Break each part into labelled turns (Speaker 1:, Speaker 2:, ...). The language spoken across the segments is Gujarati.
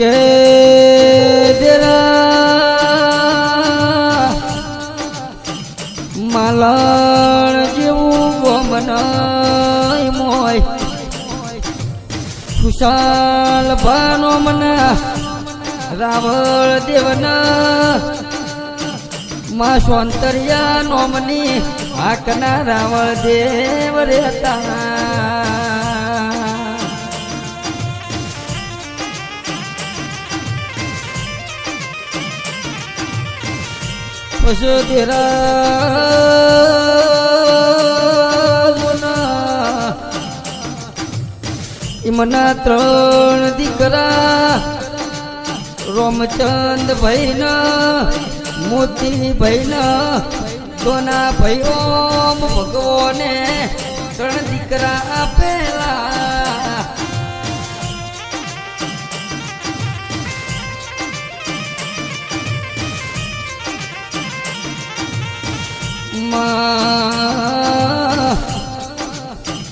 Speaker 1: કે દેરા માલણ જેવું ગોમનાય મોય. ભાનો મના રાવળ દેવના. માં સોંતરિયા નોમની હાકના રાવળ દેવ રહેતા. પશુ એમના ત્રણ દીકરા, રોમચંદ ભૈના મોતી ભૈના દોના ભાઈ ઓમ ભગવાને ત્રણ દીકરા આપેલા. માં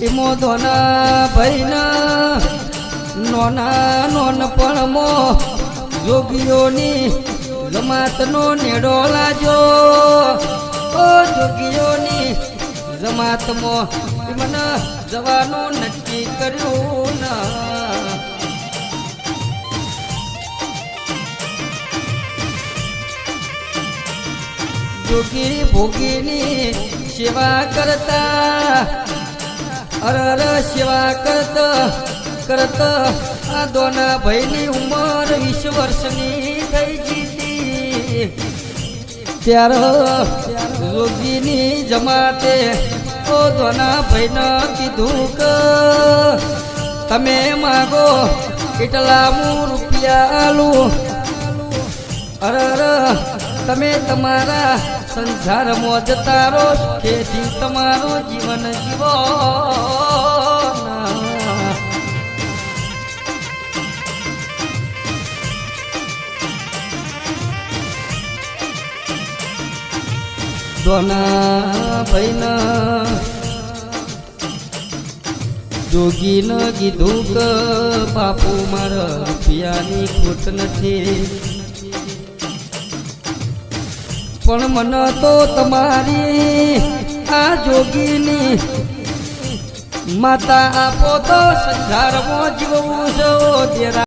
Speaker 1: એમો દોના ભાઈના, નોના નોનપણમો જોગીઓની જમાતનો નેડો લાજો. ઓ જોગીઓની જમાતમાં. મને જવાનું નક્કી કર્યું ના. જોગી ભોગીની સેવા કરતા અરર અરે સેવા કરતા કરતા. આ દોના ભાઈની ઉંમર વીસ વર્ષની થઈ જીતી. ત્યારે જોગીની જમાતે, ઓ દોના ભાઈને કીધું કે, તમે માગો કેટલા હું રૂપિયા આલું? અરર અરે તમે તમારા સંસારમાં મોજ તારો ખેતી તમારો જીવન જીવો. ભૈના જોગી ન કીધું કે, બાપુ, મારા રૂપિયાની ખોટ નથી. પણ મને તો તમારી આ જોગીની. માતા આપો તો સંસારમાં જીવવું છો